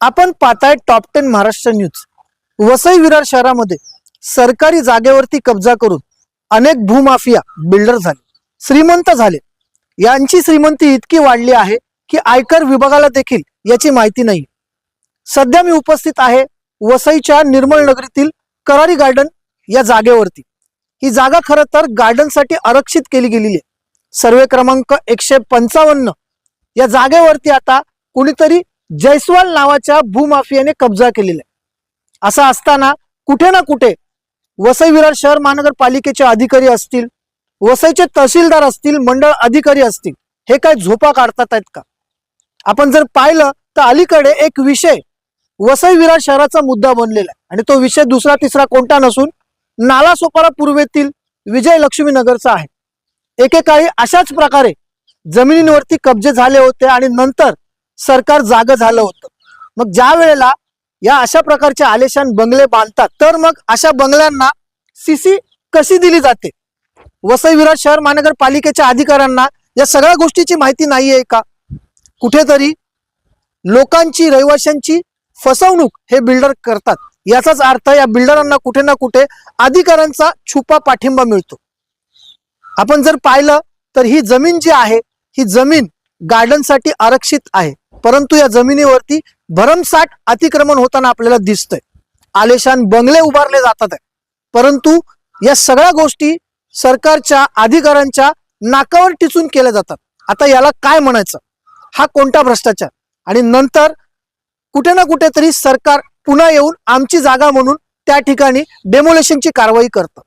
आपण पाहताय top ten Maharashtra news Vasai Virar शहरामध्ये सरकारी जागेवरती कब्जा करून अनेक भूमाफिया बिल्डर झाले श्रीमंत झाले. यांची श्रीमंती इतकी वाढली आहे की आयकर विभागाला देखील याची माहिती नाही. सध्या मी उपस्थित आहे वसईच्या निर्मळ नगरीतील करारी गार्डन या जागेवरती. ही जागा खरं तर गार्डनसाठी आरक्षित केली गेलेली आहे. सर्वे क्रमांक एकशे पंचावन्न. या जागेवरती आता कुणीतरी जयस्वाल नावाच्या भूमाफियाने कब्जा केलेला आहे. असं असताना कुठे ना कुठे वसई विरार शहर महानगरपालिकेचे अधिकारी असतील वसईचे तहसीलदार असतील मंडळ अधिकारी असतील हे काय झोपा काढतात आहेत का? आपण जर पाहिलं तर अलीकडे एक विषय वसई विरार शहराचा मुद्दा बनलेला आहे. आणि तो विषय दुसरा तिसरा कोणता नसून नालासोपारा पूर्वेतील विजय लक्ष्मी नगरचा आहे. एकेकाळी अशाच प्रकारे जमिनींवरती कब्जे झाले होते आणि नंतर सरकार जाग झालं होतं. मग ज्या वेळेला या अशा प्रकारचे आलेशान बंगले बांधतात तर मग अशा बंगल्यांना सीसी कशी दिली जाते? वसईविराज शहर महानगरपालिकेच्या अधिकाऱ्यांना या सगळ्या गोष्टीची माहिती नाही आहे का? कुठेतरी लोकांची रहिवाशांची फसवणूक हे बिल्डर करतात. याचाच अर्थ या बिल्डरांना कुठे ना कुठे अधिकाऱ्यांचा छुपा पाठिंबा मिळतो. आपण जर पाहिलं तर ही जमीन जी आहे ही जमीन गार्डनसाठी आरक्षित आहे. परंतु या जमिनीवरती भरमसाठ अतिक्रमण होताना आपल्याला दिसतंय. आलेशान बंगले उभारले जातात परंतु या सगळ्या गोष्टी सरकारच्या अधिकाऱ्यांच्या नाकावर टिचून केल्या जातात. आता याला काय म्हणायचं? हा कोणता भ्रष्टाचार? आणि नंतर कुठे ना कुठेतरी सरकार पुन्हा येऊन आमची जागा म्हणून त्या ठिकाणी डेमोलेशनची कारवाई करतं.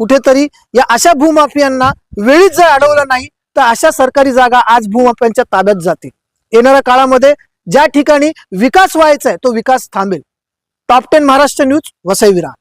कुठेतरी या अशा भूमाफियांना वेळीच जर अडवलं नाही तर अशा सरकारी जागा आज भूमाफियांच्या ताब्यात जातील. येणाऱ्या काळामध्ये ज्या ठिकाणी विकास व्हायचा आहे तो विकास थांबेल. Top ten Maharashtra news Vasai Virar